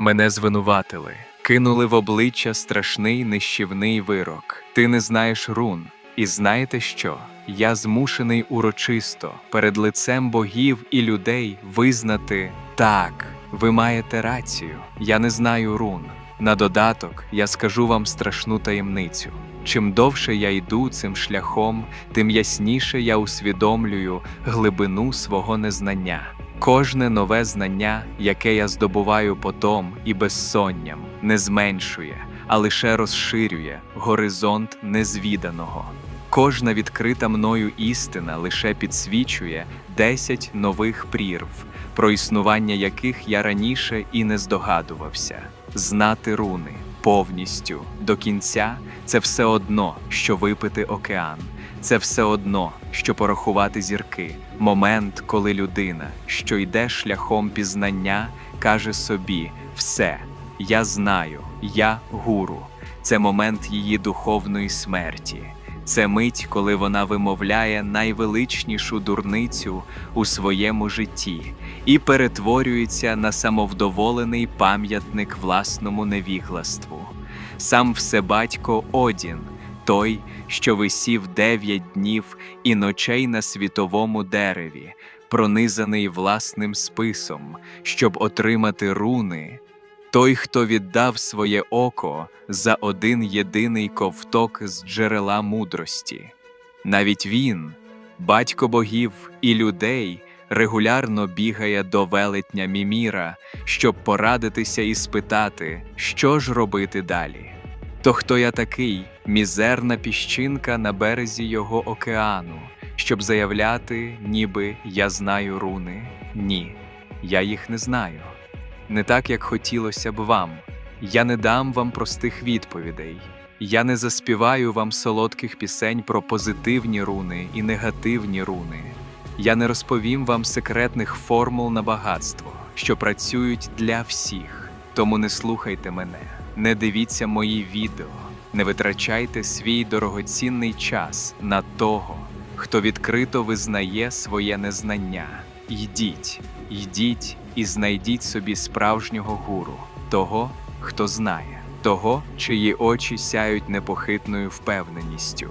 Мене звинуватили, кинули в обличчя страшний нищівний вирок. Ти не знаєш рун. І знаєте що? Я змушений урочисто перед лицем богів і людей визнати так, ви маєте рацію. Я не знаю рун. На додаток я скажу вам страшну таємницю. Чим довше я йду цим шляхом, тим ясніше я усвідомлюю глибину свого незнання. Кожне нове знання, яке я здобуваю потом і безсонням, не зменшує, а лише розширює горизонт незвіданого. Кожна відкрита мною істина лише підсвічує десять нових прірв, про існування яких я раніше і не здогадувався. Знати руни повністю до кінця це все одно, що випити океан. Це все одно, що порахувати зірки, момент, коли людина, що йде шляхом пізнання, каже собі: все, я знаю, я гуру. Це момент її духовної смерті. Це мить, коли вона вимовляє найвеличнішу дурницю у своєму житті і перетворюється на самовдоволений пам'ятник власному невігластву. Сам всебатько Одін, той, що висів дев'ять днів і ночей на світовому дереві, пронизаний власним списом, щоб отримати руни. Той, хто віддав своє око за один єдиний ковток з джерела мудрості. Навіть він, батько богів і людей, регулярно бігає до велетня Міміра, щоб порадитися і спитати, що ж робити далі. То хто я такий, мізерна піщинка на березі його океану, щоб заявляти, ніби я знаю руни? Ні, я їх не знаю. Не так, як хотілося б вам. Я не дам вам простих відповідей. Я не заспіваю вам солодких пісень про позитивні руни і негативні руни. Я не розповім вам секретних формул на багатство, що працюють для всіх. Тому не слухайте мене, не дивіться мої відео, не витрачайте свій дорогоцінний час на того, хто відкрито визнає своє незнання. Йдіть, йдіть і знайдіть собі справжнього гуру, того, хто знає, того, чиї очі сяють непохитною впевненістю,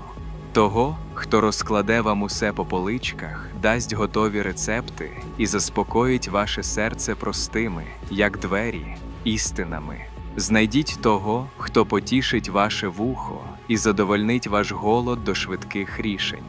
того, хто розкладе вам усе по поличках, дасть готові рецепти і заспокоїть ваше серце простими, як двері, істинами. Знайдіть того, хто потішить ваше вухо і задовольнить ваш голод до швидких рішень.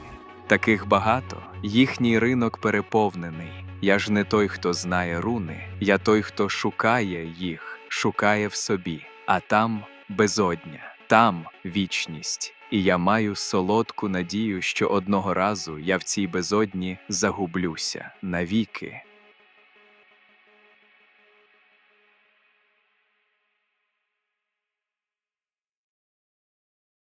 Таких багато, їхній ринок переповнений. Я ж не той, хто знає руни, я той, хто шукає їх, шукає в собі, а там безодня, там вічність. І я маю солодку надію, що одного разу я в цій безодні загублюся навіки.